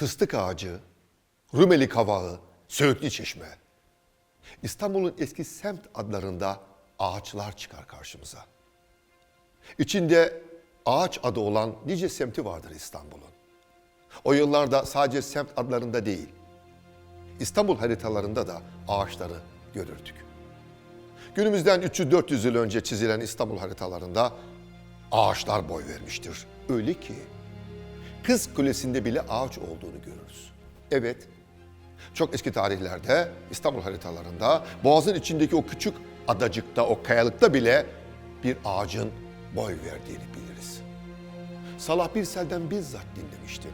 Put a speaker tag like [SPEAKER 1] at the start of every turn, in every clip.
[SPEAKER 1] Fıstık Ağacı, Rumeli Kavağı, Söğütlü Çeşme. İstanbul'un eski semt adlarında ağaçlar çıkar karşımıza. İçinde ağaç adı olan nice semti vardır İstanbul'un. O yıllarda sadece semt adlarında değil, İstanbul haritalarında da ağaçları görürdük. Günümüzden 300-400 yıl önce çizilen İstanbul haritalarında ağaçlar boy vermiştir. Öyle ki Kız Kulesi'nde bile ağaç olduğunu görürüz. Evet, çok eski tarihlerde İstanbul haritalarında Boğaz'ın içindeki o küçük adacıkta, o kayalıkta bile bir ağacın boy verdiğini biliriz. Salah Birsel'den bizzat dinlemiştim.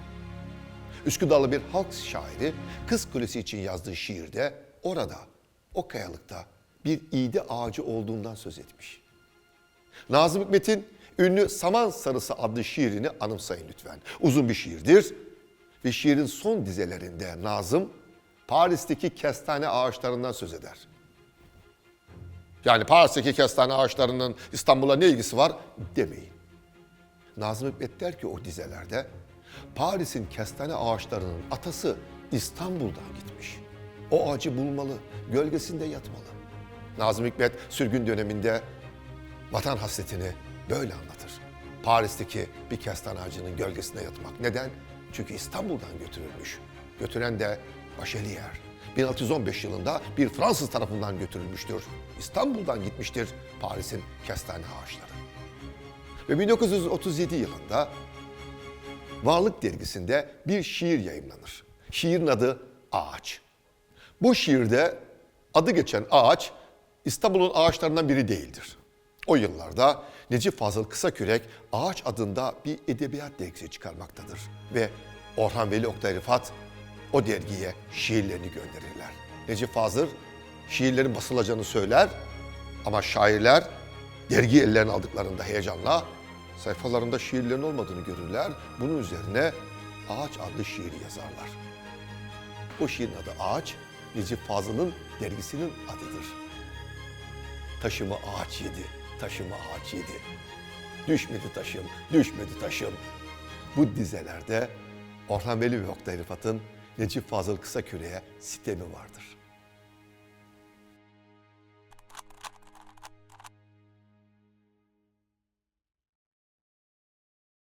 [SPEAKER 1] Üsküdarlı bir halk şairi Kız Kulesi için yazdığı şiirde orada, o kayalıkta bir iğde ağacı olduğundan söz etmiş. Nazım Hikmet'in ünlü Saman Sarısı adlı şiirini anımsayın lütfen. Uzun bir şiirdir ve şiirin son dizelerinde Nazım Paris'teki kestane ağaçlarından söz eder. Yani Paris'teki kestane ağaçlarının İstanbul'a ne ilgisi var demeyin. Nazım Hikmet der ki o dizelerde Paris'in kestane ağaçlarının atası İstanbul'dan gitmiş. O ağacı bulmalı, gölgesinde yatmalı. Nazım Hikmet sürgün döneminde vatan hasretini böyle anlatır. Paris'teki bir kestane ağacının gölgesinde yatmak. Neden? Çünkü İstanbul'dan götürülmüş. Götüren de Bachelier. 1615 yılında bir Fransız tarafından götürülmüştür. İstanbul'dan gitmiştir Paris'in kestane ağaçları. Ve 1937 yılında Varlık dergisinde bir şiir yayımlanır. Şiirin adı Ağaç. Bu şiirde adı geçen ağaç İstanbul'un ağaçlarından biri değildir. O yıllarda Necip Fazıl Kısakürek Ağaç adında bir edebiyat dergisi çıkarmaktadır. Ve Orhan Veli Oktay Rıfat o dergiye şiirlerini gönderirler. Necip Fazıl şiirlerin basılacağını söyler ama şairler dergi ellerine aldıklarında heyecanla sayfalarında şiirlerin olmadığını görürler. Bunun üzerine Ağaç adlı şiiri yazarlar. O şiirin adı Ağaç, Necip Fazıl'ın dergisinin adıdır. Taşımı ağaç yedi, taşımı ağaç yedi. Düşmedi taşım, düşmedi taşım. Bu dizelerde Orhan Veli ve Oktay Rıfat'ın Necip Fazıl Kısaküre'ye sitemi vardır.